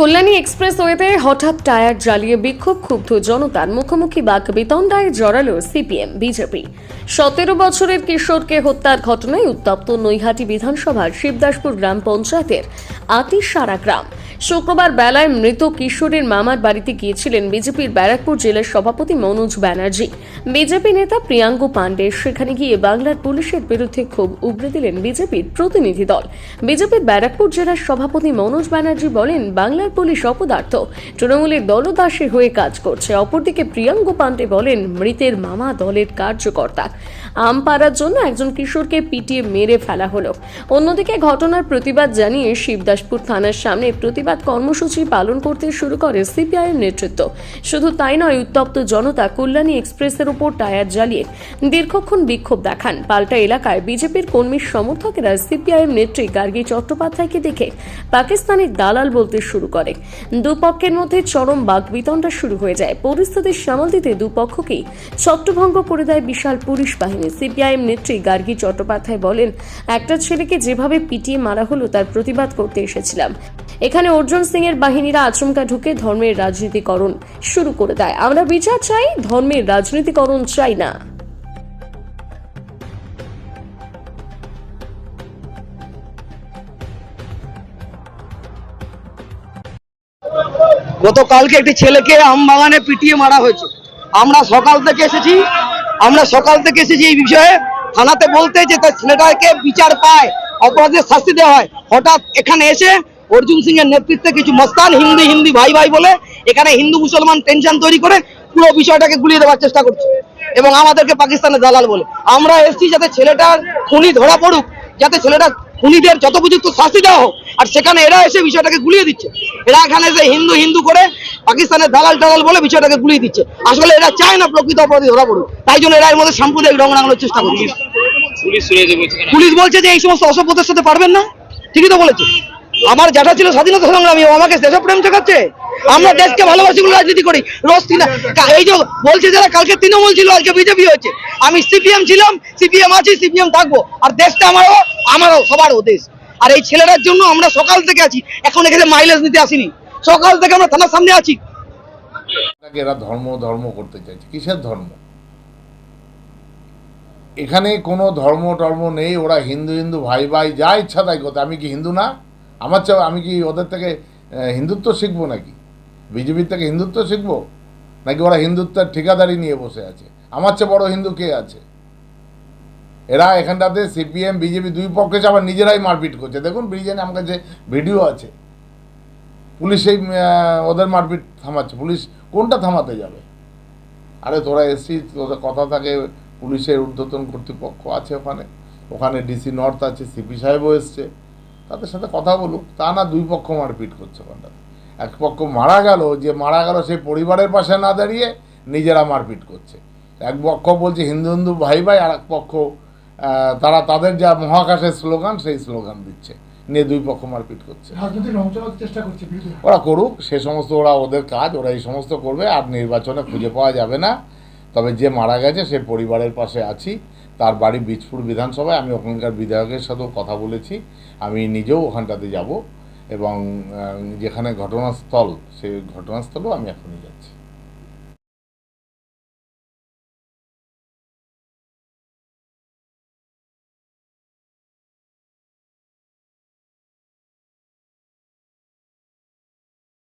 Kalyani express ওয়েতে হঠাৎ tyre জ্বালিয়ে বিক্ষোভ ক্ষুব্ধ জনতার মুখোমুখি বাক বিতণ্ডায় জড়ালো সিপিএম, বিজেপি। সতেরো বছরের কিশোরকে হত্যার ঘটনায় উত্তপ্ত নৈহাটি বিধানসভার শিবদাসপুর গ্রাম পঞ্চায়েতের আতিসারা গ্রাম। শুক্রবার বেলায় মৃত কিশোরের মামার বাড়িতে গিয়েছিলেন বিজেপির ব্যারাকপুর জেলার সভাপতি মনোজ ব্যানার্জি। বিজেপি নেতা প্রিয়াঙ্গু পাণ্ডে সেখানে গিয়ে বাংলার পুলিশের বিরুদ্ধে ক্ষোভ উগরে দিলেন বিজেপির প্রতিনিধি দল। বিজেপির ব্যারাকপুর জেলার সভাপতি মনোজ ব্যানার্জি বলেন, বাংলার পুলিশ অপদার্থ। তৃণমূলের দলদাসের হয়ে কাজ করছে। অপরদিকে প্রিয়াঙ্গু পাণ্ডে বলেন, মৃতের মামা দলের কার্যকর্তা। আম পাড়ার জন্য একজন কিশোরকে পিটিয়ে মেরে ফেলা হলো। অন্যদিকে ঘটনার প্রতিবাদ জানিয়ে শিবদাসপুর থানার সামনে প্রতিবাদ কর্মসূচি পালন করতে শুরু করে সিপিআইএম নেতৃত্ব। শুধু তাই নয়, উত্তপ্ত জনতা কল্যাণী এক্সপ্রেসের উপর টায়ার জ্বালিয়ে দীর্ঘক্ষণ বিক্ষোভ দেখান। পাল্টা এলাকায় বিজেপির কর্মীর সমর্থকেরা সিপিআইএম নেত্রী গার্গী চট্টোপাধ্যায়কে দেখে পাকিস্তানের দালাল বলতে শুরু করে। দুপক্ষের মধ্যে চরম বাগবিতণ্ডা শুরু হয়ে যায়। পরিস্থিতি সামাল দিতে দুপক্ষকেই ছত্রভঙ্গ করে দেয় বিশাল পুলিশ বাহিনী। সিপিআইএম নেত্রী গার্গী চট্টোপাধ্যায় বলেন, একটা ছেলেকে যেভাবে পিটিয়ে মারা হলো তার প্রতিবাদ করতে এসেছিলাম। এখানে অর্জুন সিং এর বাহিনীরা আচমকা ঢুকে ধর্মের রাজনীতিকরণ শুরু করে দেয়। আমরা বিচার চাই, ধর্মের রাজনীতিকরণ চাই না। গতকালকে একটি ছেলেকে আম বাগানে পিটিয়ে মারা হয়েছে। আমরা সকাল থেকে এসেছি, আমরা সকাল থেকে এসেছি এই বিষয়ে থানাতে বলতে যে তার ছেলেটাকে বিচার পায়, অপরাধের শাস্তি দেওয়া হয়। হঠাৎ এখানে এসে অর্জুন সিং এর নেতৃত্বে কিছু মস্তান হিন্দি হিন্দি ভাই ভাই বলে এখানে হিন্দু মুসলমান টেনশন তৈরি করে পুরো বিষয়টাকে গুলিয়ে দেওয়ার চেষ্টা করছে। এবং আমাদেরকে পাকিস্তানের দালাল বলে। আমরা এসেছি যাতে ছেলেটার খুনি ধরা পড়ুক যাতে ছেলেটা খুনিদের যথোপযুক্ত শাস্তি দেওয়া হোক আর সেখানে এরা এসে বিষয়টাকে গুলিয়ে দিচ্ছে। এরা এখানে এসে হিন্দু হিন্দু করে পাকিস্তানের দালাল টালাল বলে বিষয়টাকে গুলিয়ে দিচ্ছে। আসলে এরা চায় না প্রকৃত অপরাধী ধরা পড়ুক। তাই জন্য এরা এর মধ্যে সাম্প্রদায়িক রং রাঙানোর চেষ্টা করছে। পুলিশ বলছে পুলিশ বলছে যে এই সমস্ত অসভ্যতার সাথে পারবেন না। ঠিকই তো বলেছে। আমার জ্যাঠা ছিল স্বাধীনতা সংগ্রামী আমাকে দেশপ্রেম শেখাচ্ছে আমরা দেশকে ভালোবাসি বলে রাজনীতি করি। রোজ এই যে বলছে যারা, কালকে তৃণমূল ছিল, আজকে বিজেপি হয়েছে। আমি সিপিএম ছিলাম, সিপিএম আছি, সিপিএম থাকব। আর দেশটা আমারও আমারও, সবারও দেশ। আর এই ছেলেটার জন্য আমরা সকাল থেকে আছি, এখন এখানে মাইলেজ নিতে আসিনি। সকাল থেকে আমরা থানার সামনে আছি। এরা ধর্ম ধর্ম করতে চাইছে। কিসের ধর্ম? এখানে কোনো ধর্ম, টর্ম নেই। ওরা হিন্দু হিন্দু, ভাই ভাই, যা ইচ্ছা তাই করতে। আমি কি হিন্দু না? আমার চাও আমি কি ওদের থেকে হিন্দুত্ব শিখব নাকি? বিজেপির থেকে হিন্দুত্ব শিখব? নাকি ওরা হিন্দুত্বের ঠিকাদারি নিয়ে বসে আছে? আমার চেয়ে বড় হিন্দু কে আছে? এরা এখানটাতে সিপিএম, বিজেপি দুই পক্ষে আবার নিজেরাই মারপিট করছে। দেখুন, ব্রিজেন আমার কাছে ভিডিও আছে। পুলিশ এই ওদের মারপিট থামাচ্ছে। পুলিশ কোনটা থামাতে যাবে? আরে তোরা এসছি তোদের কথা থাকে, পুলিশের ঊর্ধ্বতন কর্তৃপক্ষ আছে ওখানে। ওখানে ডিসি নর্থ আছে, সিপি সাহেবও এসছে। তাদের সাথে কথা বলুক তা না দুই পক্ষ মারপিট করছে ওখানটাতে এক পক্ষ মারা গেল যে মারা গেল সেই পরিবারের পাশে না দাঁড়িয়ে নিজেরা মারপিট করছে। এক পক্ষ বলছে হিন্দু হিন্দু ভাই ভাই আর এক পক্ষ তারা তাদের যা মহাকাশের স্লোগান সেই স্লোগান দিচ্ছে। নিয়ে দুই পক্ষ মারপিট করছে। ওরা করুক সে সমস্ত ওরা ওদের কাজ ওরা এই সমস্ত করবে আর নির্বাচনে খুঁজে পাওয়া যাবে না। তবে যে মারা গেছে সে পরিবারের পাশে আছি। তার বাড়ি বীজপুর বিধানসভায় আমি ওখানকার বিধায়কের সাথেও কথা বলেছি। আমি নিজেও ওখানটাতে যাব এবং যেখানে ঘটনাস্থল, সেই ঘটনাস্থলেও আমি এখনই যাচ্ছি।